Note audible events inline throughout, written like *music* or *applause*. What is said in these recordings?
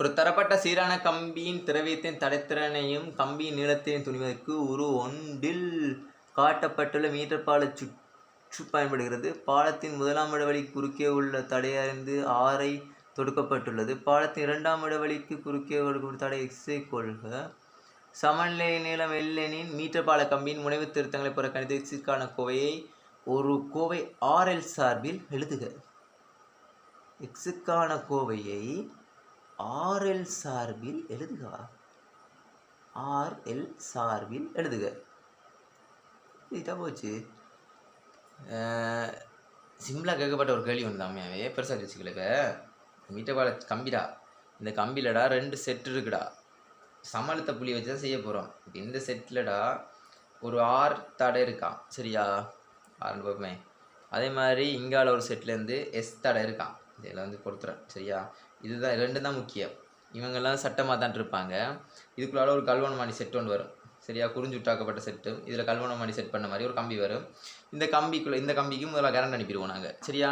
ஒரு தரப்பட்ட சீரான கம்பியின் திரவியத்தின் தடைத்திறனையும் கம்பியின் நீளத்தையும் துணிவதற்கு ஒரு ஒன்றில் காட்டப்பட்டுள்ள மீட்டர் பால சுற்று பயன்படுகிறது. பாலத்தின் முதலாம் இடவழி குறுக்கே உள்ள தடையறிந்து ஆரை தொடுக்கப்பட்டுள்ளது. பாலத்தின் இரண்டாம் இடவழிக்கு குறுக்கே ஒரு தடை எக்ஸை கொள்க. சமநிலை நீளம் எல்லெனின் மீட்டர் பால கம்பியின் முனைவு திருத்தங்களை புறக்கணித்து எக்ஸிற்கான கோவையை ஒரு கோவை ஆர்எல் சார்பில் எழுதுக. எக்ஸுக்கான கோவையை ஆர்எல் சார்பில் எழுதுக. ஆர்எல் சார்பில் எழுதுக. இதுதான் போச்சு? சிம்பிளாக கேட்கப்பட்ட ஒரு கேள்வி ஒன்று தாமையாவே பெருசாக வச்சுக்கலக்க மீட்டர் கம்பிடா. இந்த கம்பிலடா ரெண்டு செட் இருக்குடா. சமழுத்த புள்ளி வச்சு தான் செய்ய போகிறோம் இப்போ இந்த செட்டில்டா ஒரு ஆர் தடை இருக்கான் சரியா? ஆறுன்னு பார்ப்போமே அதே மாதிரி இங்கால ஒரு செட்லேருந்து எஸ் தடை இருக்கான் இதில் வந்து கொடுத்துறேன். சரியா? இதுதான் ரெண்டு தான் முக்கியம். இவங்கெல்லாம் சட்டமாக தான் இருப்பாங்க. இதுக்குள்ளால ஒரு கல்வனமானி செட் ஒன்று வரும். சரியா? குறிஞ்சுட்டாக்கப்பட்ட செட்டு இதில் கல்வனமானி செட் பண்ண மாதிரி ஒரு கம்பி வரும். இந்த கம்பிக்குள்ளே இந்த கம்பிக்கு முதல்ல கரண்ட் அனுப்பிடுவோம் நாங்கள் சரியா?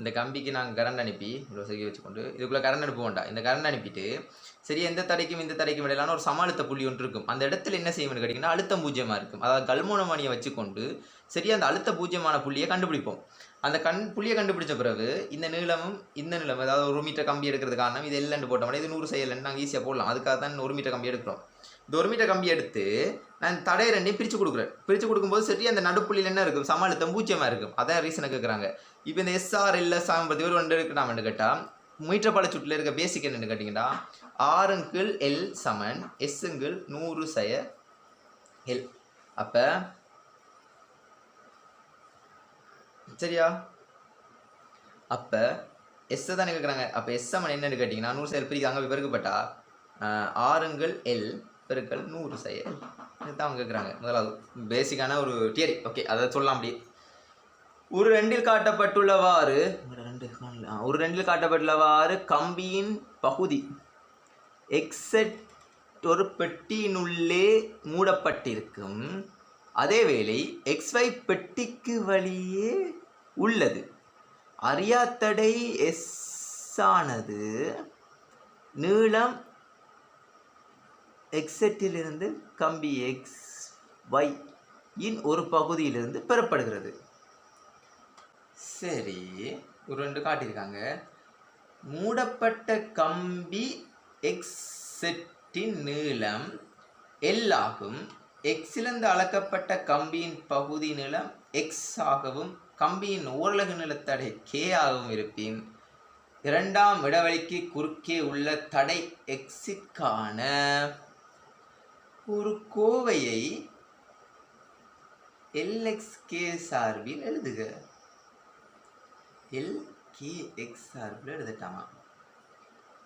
இந்த கம்பிக்கு நாங்கள் கரண்ட் அனுப்பி இவ்வளோ செய்ய வச்சுக்கொண்டு இதுக்குள்ளே கரண்ட் அனுப்புவோம்டா இந்த கரண்ட் அனுப்பிட்டு சரி எந்த தடைக்கும் இந்த தடைக்கும் இடையிலான ஒரு சமாளித்த புள்ளி ஒன்று இருக்கும். அந்த இடத்துல என்ன செய்யணும்னு கேட்டிங்கன்னா அழுத்தம் பூஜ்ஜியமாக இருக்கும். அதாவது கல்மோனமணியை வச்சுக்கொண்டு சரியா அந்த அழுத்த பூஜ்ஜியமான புள்ளியை கண்டுபிடிப்போம். அந்த கண் புள்ளியை கண்டுபிடிச்ச பிறகு இந்த நீளமும் இந்த நீளம் அதாவது ஒரு மீட்டர் கம்பி எடுக்கிறது காரணம் இது எல்லண்டு போட்டோம்னா இது நூறு செய்யலன்னு நாங்கள் ஈஸியாக போடலாம். அதுக்காக தான் ஒரு மீட்டர் கம்பி எடுக்கிறோம். இந்த ஒரு மீட்டர் கம்பி எடுத்து நான் தடையை ரெண்டையும் பிரித்து கொடுக்குறேன். பிரித்து கொடுக்கும்போது சரி அந்த நடுப்புள்ளியில் என்ன இருக்கும்? சம பூஜ்ஜியமாக இருக்கும். அதான் ரீசனை கேட்குறாங்க இப்போ இந்த எஸ்ஆர் எல்எஸ் பற்றி ஒரு ஒன்று இருக்கு கேட்டால் மீட்டர் பல சுட்டில் இருக்க பேசிக் என்னென்னு கேட்டிங்கன்னா ஆறுங்கிள் எல் சமன் எஸ்ஸுங்கிள் நூறு செய எல் அப்போ சரியா? அப்போ எஸ்ஸை தானே கேட்குறாங்க அப்போ எஸ் சமன் என்னன்னு கேட்டிங்கன்னா நூறு செயல் பிரிக்க அங்கே பெருக்கப்பட்டா? ஆறுங்கள் எல் பெருக்கல் நூறு செயல். இதுதான் அவங்க கேட்குறாங்க முதலாவது பேசிக்கான ஒரு தியரி ஓகே அதை சொல்லலாம் அப்படி ஒரு ரெண்டில் காட்டப்பட்டுள்ளவாறு ரெண்டு ஒரு ரெண்டில் காட்டப்பட்டுள்ளவாறு கம்பியின் பகுதி. எக்ஸெட் ஒரு பெட்டியினுள்ளே மூடப்பட்டிருக்கும். அதேவேளை எக்ஸ்வை பெட்டிக்கு வழியே உள்ளது. அறியாத்தடை எஸ்ஸானது நீளம் எக்ஸெட்டிலிருந்து கம்பி எக்ஸ் ஒய் இன் ஒரு பகுதியிலிருந்து பெறப்படுகிறது. சரி ஒரு ரெண்டு காட்டியிருக்காங்க. மூடப்பட்ட கம்பி எக்ஸ் செட்டின் நீளம் எல் ஆகும். எக்ஸிலிருந்து அளக்கப்பட்ட கம்பியின் பகுதி நீளம் எக்ஸ் ஆகவும் கம்பியின் ஓரலகு நிலத்தடை கே ஆகவும் இருப்பின் இரண்டாம் இடவெளிக்கு குறுக்கே உள்ள தடை எக்ஸிக்கான ஒரு கோவையை எல்எக்ஸ்கே சார்பில் எழுதுக. எல் கே எக்ஸ் சார்பில் எழுதிட்டாமா?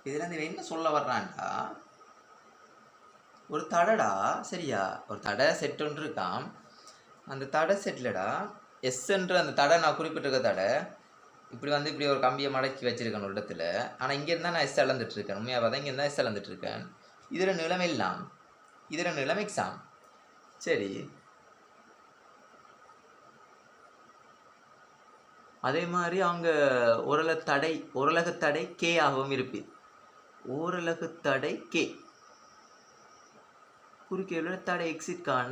இதில் இருந்து என்ன சொல்ல வர்றான்டா? ஒரு தடடா சரியா? ஒரு தடை செட் ஒன்று இருக்கான் அந்த தடை செட்லடா எஸ்ன்ற அந்த தடை நான் குறிப்பிட்டிருக்க தடை இப்படி வந்து இப்படி ஒரு கம்பியை மடக்கி வச்சுருக்கேன் ஒரு இடத்துல. ஆனால் இங்கேருந்தா நான் எஸ் அளந்துட்டு இருக்கேன் உண்மையாக பார்த்தா இங்கேருந்தா எஸ் அளந்துட்டு இருக்கேன் இதில் நிலம் எல்லாம் இதில் நிலம் எக்ஸாம் சரி. அதே மாதிரி அவங்க ஓரள தடை ஓரலகு தடை கே ஆகவும் இருப்பி ஓரலகு தடை கே குறுக்கே உள்ள தடை எக்ஸிட்கான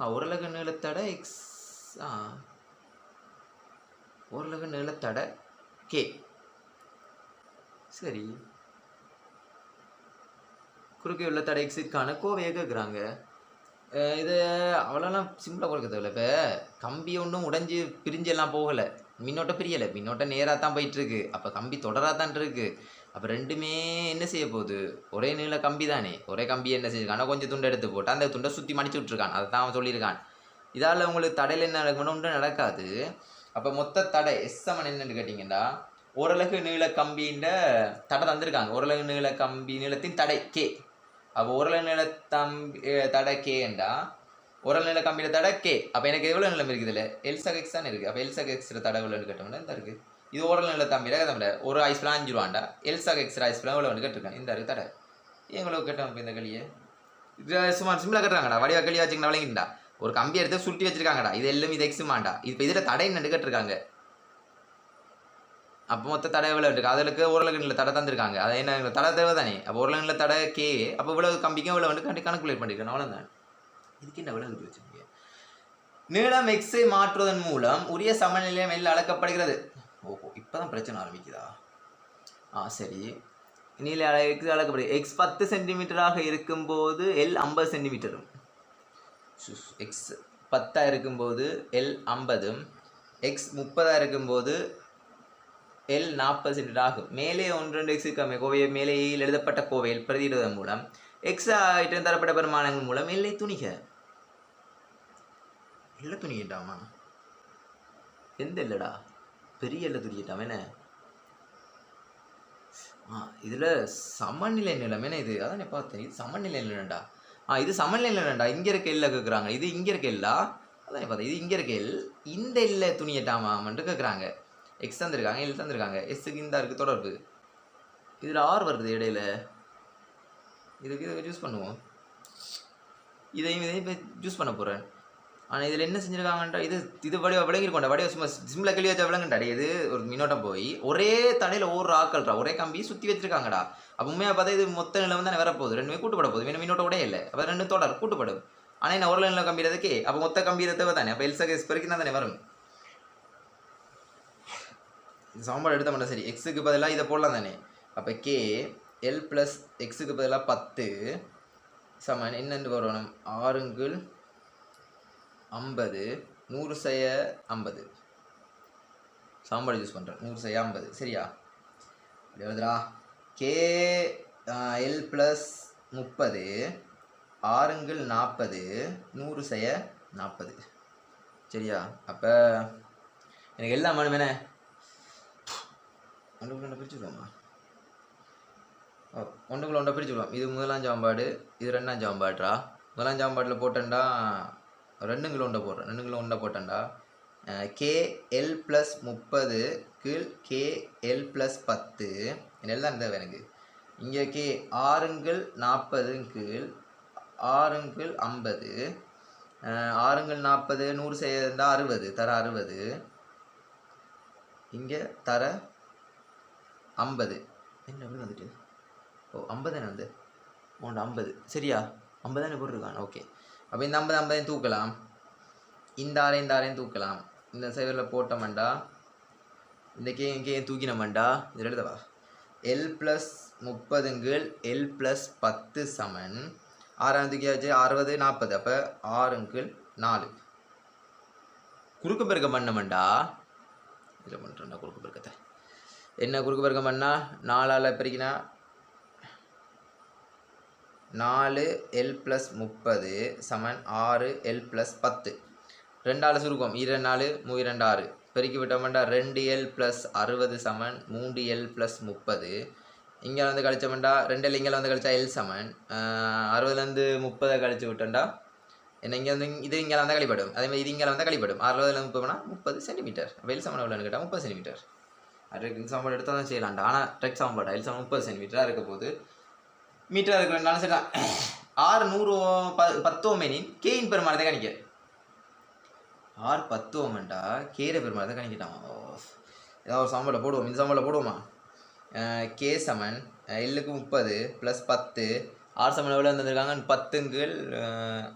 ம். ஆ, நீளத்தடை எக்ஸ் ஆ. ஓரலகு நீளத்தடை கே சரி. குறுக்கே உள்ள தடை எக்ஸிற்கான கணக்கோ கேட்குறாங்க அஹ் இது அவ்வளோலாம் சிம்பிளாக கொடுக்க தேவையில்ல இப்போ. கம்பி ஒன்றும் உடைஞ்சு பிரிஞ்சு எல்லாம் போகலை. மின்னோட்டம் பிரியலை. மின்னோட்டம் நேராக தான் போயிட்டுருக்கு அப்போ கம்பி தொடராக தான் இருக்கு. அப்போ ரெண்டுமே என்ன செய்ய போகுது? ஒரே நீள கம்பி தானே. ஒரே கம்பி என்ன செஞ்சிருக்கான்? கொஞ்சம் துண்டை எடுத்து போட்டு அந்த துண்டை சுற்றி மடிச்சு விட்ருக்கான் அதை தான் அவன் சொல்லியிருக்கான். இதால் உங்களுக்கு தடையில் என்ன நடக்கணும் ஒன்றும் நடக்காது. அப்போ மொத்த தடை எஸ் சமன் என்னன்னு கேட்டிங்கன்னா ஓரளவு நீள கம்பின்ற தடை தந்திருக்காங்க. ஓரளவு நீள கம்பி நீளத்தின் தடை கே அப்போ ஓரளவு நீள தம்பி தடை கேண்டா ஓரளவு நீள கம்பியில் தடை கே அப்போ எனக்கு எவ்வளோ நிலம் இருக்குது இதில் எல்சக் எக்ஸ் தான் இருக்குது அப்போ எல்சக் எக்ஸில் தடை எவ்வளோன்னு கேட்டோம்னா இந்த இருக்குது இது ஓரல் நல்ல தம்பியில் கதமில்ல ஒரு ஐஸ்பிளான் அஞ்சு ரூபாண்டா? எல்சக் எக்ஸ்ற இவ்வளோ வந்து கேட்டிருக்கேன் இந்த இருக்கு தடை எவ்வளோ இவ்வளோ கேட்டோம் இப்போ இந்த களியை? இது சும்மா சிம்பிளாக கட்டுறாங்கடா வடிவா களி வச்சுக்கிட்டா விளங்கிண்டா ஒரு கம்பி எடுத்து சுட்டி வச்சிருக்காங்கடா. இது எல்லாம் இது எக்ஸுமாண்டா இப்போ இதில் தடை என்னன்னு கேட்டிருக்காங்க. அப்போ மொத்த தடை எவ்வளோ இருக்குது அதுக்கு உருளைக்கிணில் தடை தந்திருக்காங்க. அது என்ன தடை தேவை தானே அப்போ உருளைக்கிணில் தடை கே. அப்போ இவ்வளோ கம்பிக்கும் இவ்வளோ வந்து கண்டி கணக்குலேட் பண்ணியிருக்கேன் அவ்வளோதான் இதுக்கு என்ன விலங்கு வச்சுருக்கீங்க? நீளம் எக்ஸை மாற்றுவதன் மூலம் உரிய சமநிலையம் எல்லாம் அளக்கப்படுகிறது. ஓஹோ இப்போதான் பிரச்சனை ஆரம்பிக்குதா? ஆ சரி. நீல எக்ஸ் அளக்கப்படுது எக்ஸ் பத்து சென்டிமீட்டராக இருக்கும்போது எல் ஐம்பது சென்டிமீட்டரும். எக்ஸ் பத்தாக இருக்கும்போது எல் ஐம்பதும். எக்ஸ் முப்பதாக இருக்கும்போது எல் நாற்பது சென்டிமீட்டர் ஆகும் மேலே ஒன்று ரெண்டு எக்ஸ் கம்மி கோவையை மேலே எழுதப்பட்ட கோவையில் பிரதியிடுவதன் மூலம். எக்ஸ் ஆயிட்டம் தரப்பட்ட பெருமானங்கள் மூலம் எல்லை துணிக. எல்லை துணிக்கிட்டாமா எந்த இல்லைடா பெரிய எல்லை துணிக்கிட்டாம ஆ இதில் சமநிலை நிலம் என்ன இது? அதான் நான் பார்த்தேன். இது சமநிலை நிலண்டா ஆ இது சமநிலை நிலண்டா இங்கே இருக்க எல்லை கேட்குறாங்க இது இங்கே இருக்க எல்லா? அதான் நான் பார்த்தேன். இது இங்கே இருக்க எல் இந்த எல்லை துணியட்டாமான்ட்டு கேட்குறாங்க எக்ஸ் தந்திருக்காங்க எல் தந்திருக்காங்க. எஸ்ஸுக்கு இந்த இருக்குது தொடர்பு. இதில் ஆர் வருது இடையில. இதுக்கு இதை யூஸ் பண்ணுவோம். இதையும் இதையும் இப்போ யூஸ் பண்ண போகிறேன் ஆனால் இதில் என்ன செஞ்சுருக்காங்கன்றா இது இது வடிவ விளங்கிருக்கோண்டா வடிவ சும்மா சிம்மில் கிளி வச்சா விளங்குண்டா இது ஒரு மின்னோட்டம் போய் ஒரே தடையில் ஒரு ஆக்கள்றா ஒரே கம்பியை சுற்றி வச்சிருக்காங்கடா. அப்போ உண்மையாக பார்த்தா இது மொத்த நிலம் தானே வரப்போகுது. ரெண்டுமே கூட்டுப்பட போகுது. வேணும் மின்னோட்டம் கூட இல்லை. அப்போ ரெண்டு தொடர் கூட்டுப்படும். ஆனால் என்ன ஒரு நிலம் கம்பிடுறதுக்கே அப்போ மொத்த கம்பி தேவை தானே? அப்போ எல்சக தான் தானே வரும்? சாம்பார் எடுத்த மாட்டேன் சரி. எக்ஸுக்கு பதிலாக இதை போடலாம் தானே? அப்போ கே எல் ப்ளஸ் எக்ஸுக்கு பதிலாக பத்து. சமன் என்னென்று வரணும் ஆறுங்குள் ஐம்பது நூறு செய்ய ஐம்பது. சாம்பார் யூஸ் பண்ணுறேன் நூறு செய்ய ஐம்பது. சரியா? எழுதுடா கே எல் ப்ளஸ் முப்பது ஆறுங்கள் நாற்பது நூறு செய்ய நாற்பது சரியா? அப்போ எனக்கு எல்லாம் வேணுமேனே ஒன்றுக்குள்ள ஒன்றை பிரிச்சுடுவோமா விடுவோமா ஒன்றுக்குள்ள ஒன்றை பிரிச்சுடுவோம் இது முதலாம் சாம்பாடு இது ரெண்டாம் ஜாம்பாடுறா முதலாம் சாம்பாட்டில் போட்டேன்டா. ரெண்டு கிலோ உண்டை போடுறேன். ரெண்டு கிலோ உண்டை போட்டேன்டா. கே எல் ப்ளஸ் முப்பது கீழ் கே எல் ப்ளஸ் பத்து. எல்லாம் தேவை எனக்கு. இங்கே கே ஆறுங்கள் நாற்பது கீழ் ஆறுங்கள் ஐம்பது. ஆறுங்கள் நாற்பது நூறு செய்யறதா அறுபது தர அறுபது. இங்கே தர ஐம்பது. என்ன வந்துட்டு? ஓ ஐம்பது தானே வந்து? உண்டு ஐம்பது. சரியா? ஐம்பது தானே போட்டிருக்கான். ஓகே. அப்போ இந்த ஐம்பது ஐம்பதையும் தூக்கலாம். இந்த ஆறையும் இந்த ஆறையும் தூக்கலாம். இந்த சைவரில் போட்டோம்டா இந்த கே கேயும் தூக்கினோம்டா இதில் எழுதவா? எல் ப்ளஸ் முப்பதுங்கள் எல் ப்ளஸ் பத்து சமன். ஆறாம் தூக்கியாச்சு அறுபது நாற்பது. அப்போ ஆறுங்கள் நாலு. குறுக்கு பெருக்கம் பண்ணமண்டா இதில் பண்ணுறேன்டா குறுக்கு பெருக்கத்தை. என்ன குறுக்கு பெருக்கம் பண்ணால் நாலால் பெருக்கினா நாலு எல் ப்ளஸ் முப்பது சமன் ஆறு எல் ப்ளஸ் பத்து. ரெண்டாள் சுருக்கம். இரண்டு நாலு மூ இரண்டு ஆறு பெருக்கி விட்டோம்டா ரெண்டு எல் ப்ளஸ் அறுபது சமன் மூன்று எல் ப்ளஸ் முப்பது. இங்கே வந்து கழிச்சோம்டா ரெண்டு எல் இங்கே வந்து கழிச்சா எல் சமன். அறுபதுலேருந்து முப்பதை கழிச்சு விட்டோம்டா. என்ன இங்கே வந்து இது இங்கே வந்தால் கழிப்படும். அதே மாதிரி இது இங்கே வந்தால் கழிப்படும். அறுபதுலேருந்து முப்பதுனா முப்பது சென்டிமீட்டர் வெயில் சமன் எவ்வளோன்னு கேட்டால் முப்பது சென்டிமீட்டர் அது சாம்பாடு எடுத்தால் தான் செய்யலாம்டா. ஆனால் ட்ரெக் சாம்பாடு எல் சமன் முப்பது சென்டிமீட்டராக இருக்க போது மீட்டராக இருக்கிறனால சரி ஆறு நூறு ப பத்து ஓமேனின் கேயின் பெருமானத்தை கணிக்க. ஆறு பத்து ஓமன்டா கேர பெருமானத்தை கணிக்கிட்டான் ஓ ஏதாவது ஒரு சம்பளம் போடுவோம். இந்த சம்பளம் போடுவோமா? கே சமன். எல்லுக்கு முப்பது ப்ளஸ் பத்து. ஆர் சமன் எவ்வளோ இருந்திருக்காங்க பத்துங்கள்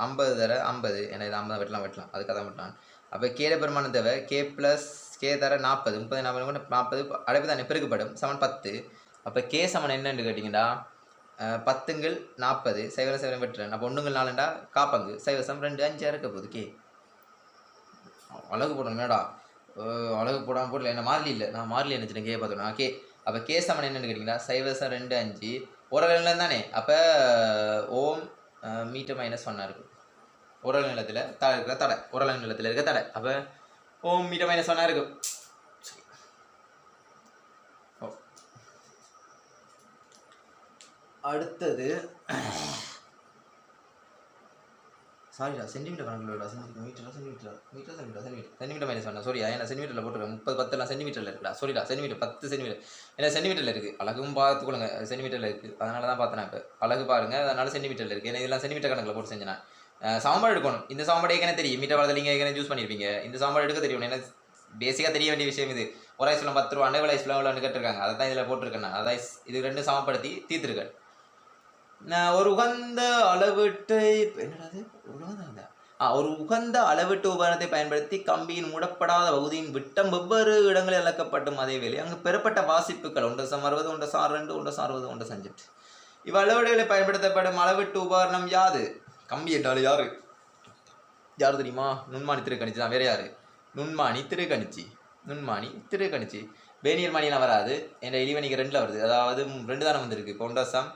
ஐம்பது தர ஐம்பது. ஏன்னா இது ஐம்பது வெட்டலாம் வெட்டலாம். அதுக்காக தான் வெட்டலாம். அப்போ கேர பெருமானம் தேவை. கே ப்ளஸ் கே தர நாற்பது. முப்பது நாற்பது கூட நாற்பது. அடைப்பு தானே? பெருக்கப்படும். சமன் பத்து. அப்போ கே சமன் என்னன்னு கேட்டிங்கடா? பத்துங்கள் நாற்பது சைவ சைவரம் வெட்டுறேன் அப்போ ஒன்றுங்கள் நாலுண்டா? காப்பங்கு. சைவசம் ரெண்டு அஞ்சு இருக்க போது கே. அழகு போடணும் மேடா அழகு போடாமல் போடல. என்ன மாறலி இல்லை. நான் மாறலி நினச்சிட்டேன் கே பார்த்தோன்னா கே. அப்போ கே சமன் என்னன்னு கேட்டிங்கன்னா சைவசம் ரெண்டு அஞ்சு. ஒரு நிலம் தானே? அப்போ ஓம் மீட்டர் மைனஸ் ஒன்னாக இருக்கும் உரல் நிலத்தில் த இருக்கிற தடை. உரல் நிலத்தில் இருக்க தடை. அப்போ ஓம் மீட்டர் மைனஸ் ஒன்னாக இருக்கும் அடுத்தது சாரிடா சென்டிமீட்டர் கணக்கில் விடா சென்டிமீட்டர் மீட்டரா சென்டிமீட்டரா metre centimetre centimetre centimetre minus வேணா சாரியா ஏன்னா சென்டிமீட்டரில் போட்டுருக்கேன் முப்பது பத்தெல்லாம் சென்டிமீட்டரில் இருக்குடா. சாரிடா சென்டிமீட்டர் பத்து சென்டிமீட்டர் ஏன்னா சென்டிமீட்டரில் இருக்குது அழகும் பார்த்துக்கொள்ளுங்க சென்டிமீட்டரில் இருக்குது அதனால தான் பார்த்தேன் இப்போ. அழகு பாருங்கள் அதனால சென்டிமீட்டரில் இருக்குது ஏன்னா இதெல்லாம் சென்டிமீட்டர் கணக்கில் போட்டு செஞ்சேன் நான். சாம்பார் எடுக்கணும். இந்த சாம்பார் ஏற்கனவே தெரியும். மீட்டர் வளர்த்து நீங்கள் ஏற்கனவே யூஸ் பண்ணியிருப்பீங்க இந்த சாம்பார் எடுக்க தெரியும். ஏன்னா பேசிக்காக தெரிய வேண்டிய விஷயம் இது. ஒரு ஐஸ்லாம் பத்து ரூபா அண்டை ஐஸ்லாம் எவ்வளோன்னு கேட்டிருக்காங்க. அதை தான் இதில் போட்டிருக்கேன் அதான் அதை இது ரெண்டும் சமப்படுத்தி தீர்த்துருக்கேன். ஒரு உகந்த அளவீட்டை என்னடாது ஒரு உகந்த ஆ, அளவீட்டு உபகரணத்தை பயன்படுத்தி கம்பியின் மூடப்படாத பகுதியின் விட்டம் வெவ்வேறு இடங்களில் இழக்கப்பட்டும் அதே வேலை அங்கு பெறப்பட்ட வாசிப்புகள் ஒன்று சம் அறுபது ஒன்று சார் ரெண்டு ஒன்று சார் அறுபது ஒன்று சஞ்செட்டு இவ் அளவீடுகளில் பயன்படுத்தப்படும் அளவீட்டு உபகரணம் யாது கம்பி என்றால் யாரு? யார் தெரியுமா? நுண்மானி திருக்கணிச்சி தான். வேற யாரு? நுண்மானி திருக்கணிச்சி. நுண்மானி திருக்கணிச்சி. வேணியல் மணியெல்லாம் வராது. என்ற இழிவனிக்கு ரெண்டில் வருது. அதாவது ரெண்டு தானே வந்திருக்கு. கொண்டசம்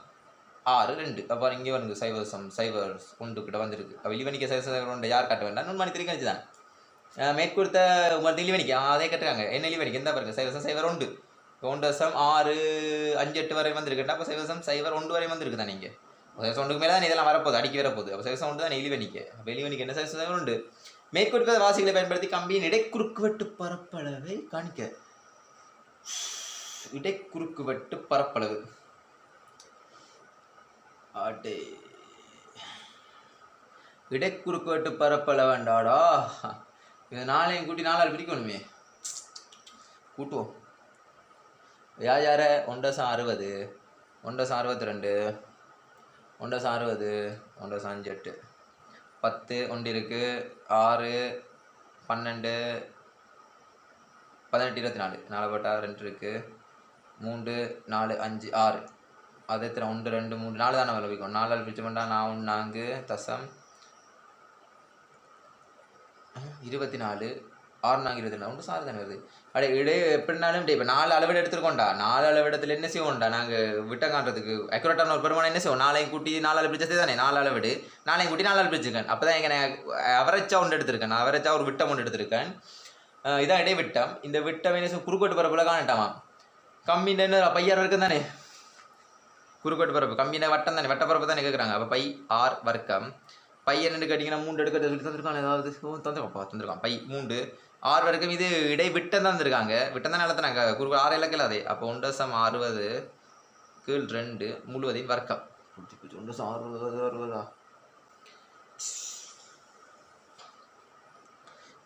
ஆறு ரெண்டு. அப்புறம் இங்கே வந்து சைவசம் சைவர் ஒன்று கிட்ட வந்திருக்கு அப்போ இழிவனிக்க சைவர் யார் காட்ட வேண்டாம்? நுண்மானி திருக்கணிச்சி தான் அஹ் மேற்கொடுத்த உங்களுக்கு அதே கட்டுறாங்க என்ன இழிவனிக்கு எந்த பாருங்க. சைவசம் சைவர் உண்டு ஒன்றசம் ஆறு அஞ்சு எட்டு வரை வந்திருக்குன்னா அப்போ சைவசம் சைவர் ஒன்று வரை வந்திருக்கு தான் நீங்கள் சைவசம் ஒன்றுக்கு மேலே தான் இதெல்லாம் வரப்போகுது அடிக்க வரப்போகுது. அப்போ சைவசம் ஒன்று தான் இழிவனிக்க அப்போ இழிவனிக்கு என்ன சைவசம் சைவர் உண்டு மேற்கொடுத்த வாசிகளை பயன்படுத்தி கம்பியின் இடைக்குறுக்குவெட்டு பரப்பளவை காணிக்க. இடைக்குறுக்குவெட்டு பரப்பளவு. ஆட்டே. இடைக்குறுக்கோட்டு பரப்பள வேண்டாடா. இது நாளையும் கூட்டி நாலாள் பிரிக்கணுமே கூட்டுவோம். யார் யார? ஒன்றசம் அறுபது ஒன்றசம் அறுபத்தி ரெண்டு ஒன்றசம் அறுபது ஒன்றசம் அஞ்சு எட்டு பத்து ஒன்று இருக்குது ஆறு பன்னெண்டு பதினெட்டு இருபத்தி நாலு. நாலு பட்டா ரெண்டு இருக்குது மூன்று நாலு அஞ்சு ஆறு. அதே எத்தனை ஒன்று ரெண்டு மூணு நாலு தானே விளைவிக்கும் நாலு பிடிச்ச மாட்டா நான் ஒன்று நான்கு தசம். இருபத்தி நாலு ஆறு நாங்கள் இருபத்தி நாலு. ஒன்று சாறு தானே வருது. அடே இடே எப்படினாலும் இப்போ நாலு அளவீடு எடுத்துருக்கோண்டா நாலு அளவிடத்தில் என்ன செய்வோம்டா? நாங்கள் விட்ட காட்டுறதுக்கு அக்யூரேட்டான ஒரு பெருமானம் என்ன செய்வோம்? நாளையும் கூட்டி நாலு அளவு பிடிச்சதே தானே? நாலு அளவீடு. நாளையும் கூட்டி நாலு அளவு பிடிச்சிருக்கேன் அப்போ தான் எங்க அவரேஜா ஒன்று எடுத்திருக்கேன். நான் அவரேஜா ஒரு விட்டம் ஒன்று எடுத்திருக்கேன். அஹ், இதான் இடைவிட்டம். இந்த விட்டம் என்ன செய்யும் குறுக்கோட்டு பரப்புல காணட்டாமா? கம்மி என்ன பையார் வரைக்கும் தானே? குறுக்கோட்டு பரப்பு. கம்மியான வட்டம் தானே? வட்ட பரப்பு தானே கேட்குறாங்க அப்போ பை ஆர் வர்க்கம். பை என்னென்னு கேட்டிங்கன்னா மூன்று எடுக்கிறது சொல்லி ஏதாவது ஓ தந்துருக்கான் தந்திருக்கான் பை மூன்று. ஆறு வரைக்கும் இது இடை விட்டம் தான் தந்திருக்காங்க. விட்டம் தான் நடத்தினாங்க குறுக்கு ஆறு இலக்கில் அதே அப்போ ஒன்றசம் அறுபது கீழ் ரெண்டு முழுவதையும் வர்க்கம். ஒன்றசம் அறுபது அறுபதா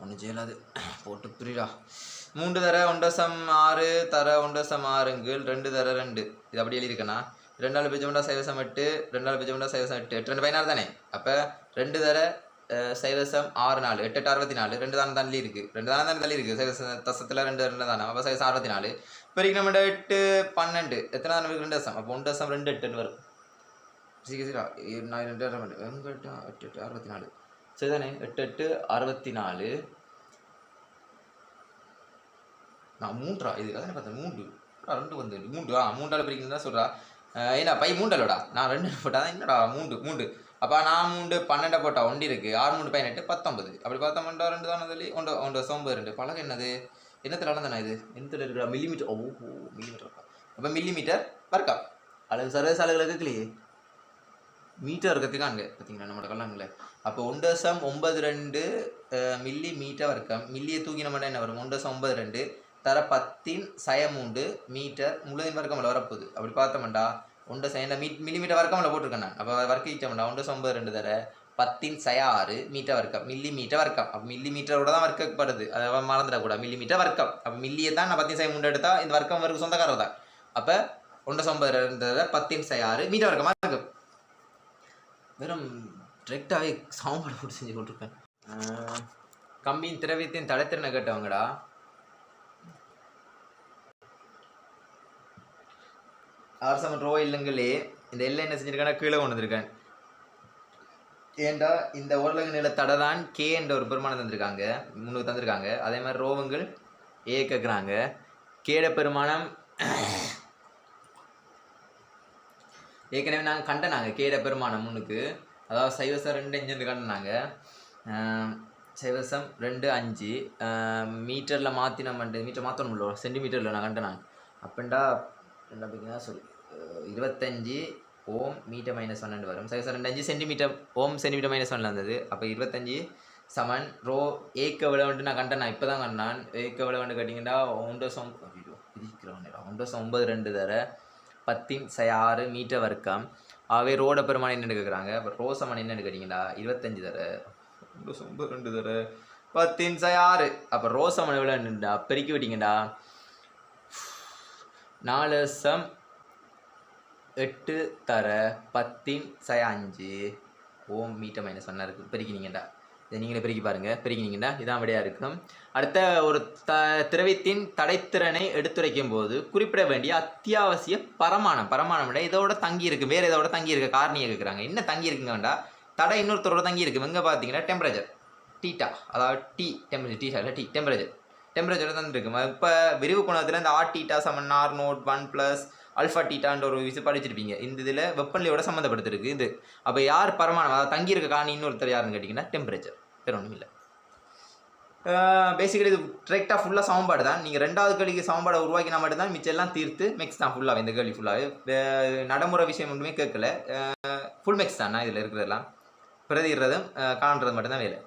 ஒன்றும் செய்யலாது போட்டு புரியுடா மூன்று தர ஒன்றசம் ஆறு தர ஒன்றசம் ஆறுங்கள் ரெண்டு தர ரெண்டு. இது அப்படி ரெண்டு நாள் பிஜமுண்டா சைவசம் எட்டு ரெண்டாள் பிஜமுண்டா சைவசம் எட்டு. எட்டு ரெண்டு பதினாறு தானே? அப்போ ரெண்டு தர சைவசம் ஆறு நாலு. எட்டு எட்டு அறுபத்தி நாலு. ரெண்டு தானே தள்ளி இருக்கு ரெண்டு தானே தானே தள்ளி இருக்கு சைவச தசத்தில் ரெண்டு ரெண்டு தானே அப்போ சைவசம் அறுபத்தி நாலு. இப்போ நம்ம எட்டு பன்னெண்டு. எத்தனை தானே ரெண்டு தசம். அப்போ ஒன்று தசம் ரெண்டு எட்டுன்னு வரும். சீக்கிரம் நான் ரெண்டு அரை எங்கே எட்டு எட்டு எட்டு அறுபத்தி நாலு. சரி தானே? எட்டு எட்டு அறுபத்தி நாலு. நான் மூன்றா இது அதானே பார்த்தேன்? மூன்று. ரெண்டு வந்து. மூன்று. ஆ மூன்றால் பிரிக்கணும் தான் சொல்கிறா ஏன்னா பை மூண்டலோடா? நான் ரெண்டு *laughs* போட்டா தான் என்னடா மூன்று மூன்று அப்போ நான் மூன்று பன்னெண்டை போட்டா ஒண்டி இருக்கு. ஆறு மூணு பதினெட்டு பத்தொன்பது. அப்படி பார்த்தோம்னா ரெண்டு தானே சொல்லி ஒன்று ஒன்று ஒன்பது ரெண்டு. பழகம் என்னது? என்னத்தில் அளந்தானே இது? என்னத்தில் இருக்கிற மில்லிமீட்டர் ஓ மில்லிமீட்டர் அப்போ மில்லிமீட்டர் வர்க்கா அளவு சர்வீஸ் அளவுகளுக்கு இல்லையே மீட்டர் இருக்கிறதுக்காங்க பார்த்தீங்களா நம்மளோட கல்லாங்களே அப்போ ஒன்றசம் ஒன்பது ரெண்டு மில்லி மீட்டர் வர்க்கம். மில்லியை தூக்கி நம்ம என்ன வரும்? ஒன்றசம் ஒன்பது ரெண்டு. தர பத்தின் சயமூண்டு மீட்டர் முழுதின் வர்க்கமில் வரப்போகுது. அப்படி பார்த்தோம்டா ஒன்று சைன மீ மில்லிமீட்டர் வர்க்கமில் போட்டிருக்கேன் நான். அப்போ வர்க்கிச்சோம்டா ஒன்று சொம்பது ரெண்டு தர. பத்தின் சய ஆறு மீட்டர் வர்க்கம். மில்லி மீட்டர் வர்க்கம். அப்போ மில்லி மீட்டரோட தான் வர்க்கப்படுது. அதை மறந்துடக்கூடாது. மில்லி மீட்டர் வர்க்கம். அப்போ மில்லியை தான் நான் பத்தின் சய மூண்டு எடுத்தா இந்த வர்க்கம் வருக்கு சொந்தக்காரர் தான். அப்போ ஒன்று சொம்பது ரெண்டு தர பத்தின் சய ஆறு மீட்டர் வர்க்கமாக இருக்கும். வெறும் டிரெக்டாகவே சாம்பாடு போட்டு செஞ்சு கொண்டிருக்கேன் ஆஹ், கம்பியின் திரவியத்தின் தடைத்திறனை கேட்டவங்கடா ஆர்சமன் ரோ இல்லைங்களே இந்த எல்லை என்ன செஞ்சிருக்கானா கீழே கொண்டு வந்திருக்கேன் ஏன்டா இந்த உருளக நில தடை தான் கே என்ற ஒரு பெருமானம் தந்திருக்காங்க முன்னுக்கு தந்திருக்காங்க. அதே மாதிரி ரோவங்கள் ஏ கேட்குறாங்க கேட பெருமானம் ஏற்கனவே நாங்கள் கண்டனாங்க கேட பெருமானம் முன்னுக்கு. அதாவது சைவசம் ரெண்டு அஞ்சு கண்டனாங்க. சைவசம் ரெண்டு அஞ்சு. மீட்டரில் மாற்றி நம்ம மீட்டர் மாற்றணும்ல சென்டிமீட்டரில் நான் கண்டனாங்க. அப்பண்டா என்ன பார்த்தீங்கன்னா சொல்லி. இருபத்தஞ்சி ஓம் மீட்டர் மைனஸ் ஒன்னு வரும். சரி சார் அஞ்சு சென்டிமீட்டர் ஓம் சென்டிமீட்டர் மைனஸ் ஒன்ல வந்தது. அப்போ இருபத்தஞ்சி சமன் ரோ ஏக்க விளவண்டு நான் கண்டேன். நான் இப்போ தான் கண்டான் ஏக்க விளவண்டு கேட்டிங்கன்னா ஒன்று சொம் இருக்கிறவன் ஒன்று ஒன்பது ரெண்டு தர. பத்தின் சை ஆறு மீட்டர் வர்க்கம். ஆகவே ரோட பெருமான் என்னென்னு கேட்குறாங்க அப்போ ரோ சமன் என்னன்னு கேட்டிங்களா இருபத்தஞ்சி தர. ஒன்று ஒன்பது ரெண்டு தர. பத்தின் சய ஆறு. அப்போ ரோ சமன் எவ்வளோ பெருக்கி விட்டிங்கடா நாலு சம் எட்டு தர பத்தின் சய அஞ்சு. ஓம் மீட்டர் மைனஸ் ஒன்றா இருக்குது பெருக்கினீங்கடா இதை நீங்களே பெருக்கி பாருங்கள் பெருக்கினீங்கடா இதான் விடையாக இருக்கும். அடுத்த ஒரு த திரவியத்தின் தடைத்திறனை எடுத்துரைக்கும் போது குறிப்பிட வேண்டிய அத்தியாவசிய பரமானம் பரமானம் விட இதோட தங்கி இருக்குது வேறு இதோட தங்கி இருக்க காரணியை கேட்குறாங்க என்ன தங்கி இருக்குங்க வேண்டாம் தடை இன்னொருத்தரோட தங்கி இருக்கு. எங்கே பார்த்தீங்கன்னா டெம்பரேச்சர் டீட்டா அதாவது டி டெம்பரேச்சர் டீ சார் டி டெம்பரேச்சர் டெம்பரேச்சர் தந்துருக்கு இப்போ விரிவு குணத்தில் இந்த R theta seven R naught one plus alpha டீட்டான்ற ஒரு விஷயம் படிச்சிருப்பீங்க. இந்த இதில் வெப்பநிலையோட சம்மந்தப்படுத்திருக்கு இது அப்போ யார் பரமானம் அதாவது தங்கியிருக்க காணி இன்னொருத்தர் யாருன்னு கேட்டிங்கன்னா டெம்பரேச்சர் வேறு ஒன்றும் இல்லை. பேசிக்கலி இது டிரெக்டாக ஃபுல்லாக சமன்பாடு தான். நீங்கள் ரெண்டாவது கேள்விக்கு சமன்பாடை உருவாக்கினா மட்டும்தான் மிச்சம் தீர்த்து மிக்ஸ் தான் ஃபுல்லாக இந்த கேள்வி ஃபுல்லாக நடைமுறை விஷயம் ஒன்றுமே கேட்கல. ஃபுல் மிக்ஸ் தான் இதில் இருக்கிறதெல்லாம்? பிரதிடுறதும் காண்றது மட்டும்தான் வேலை.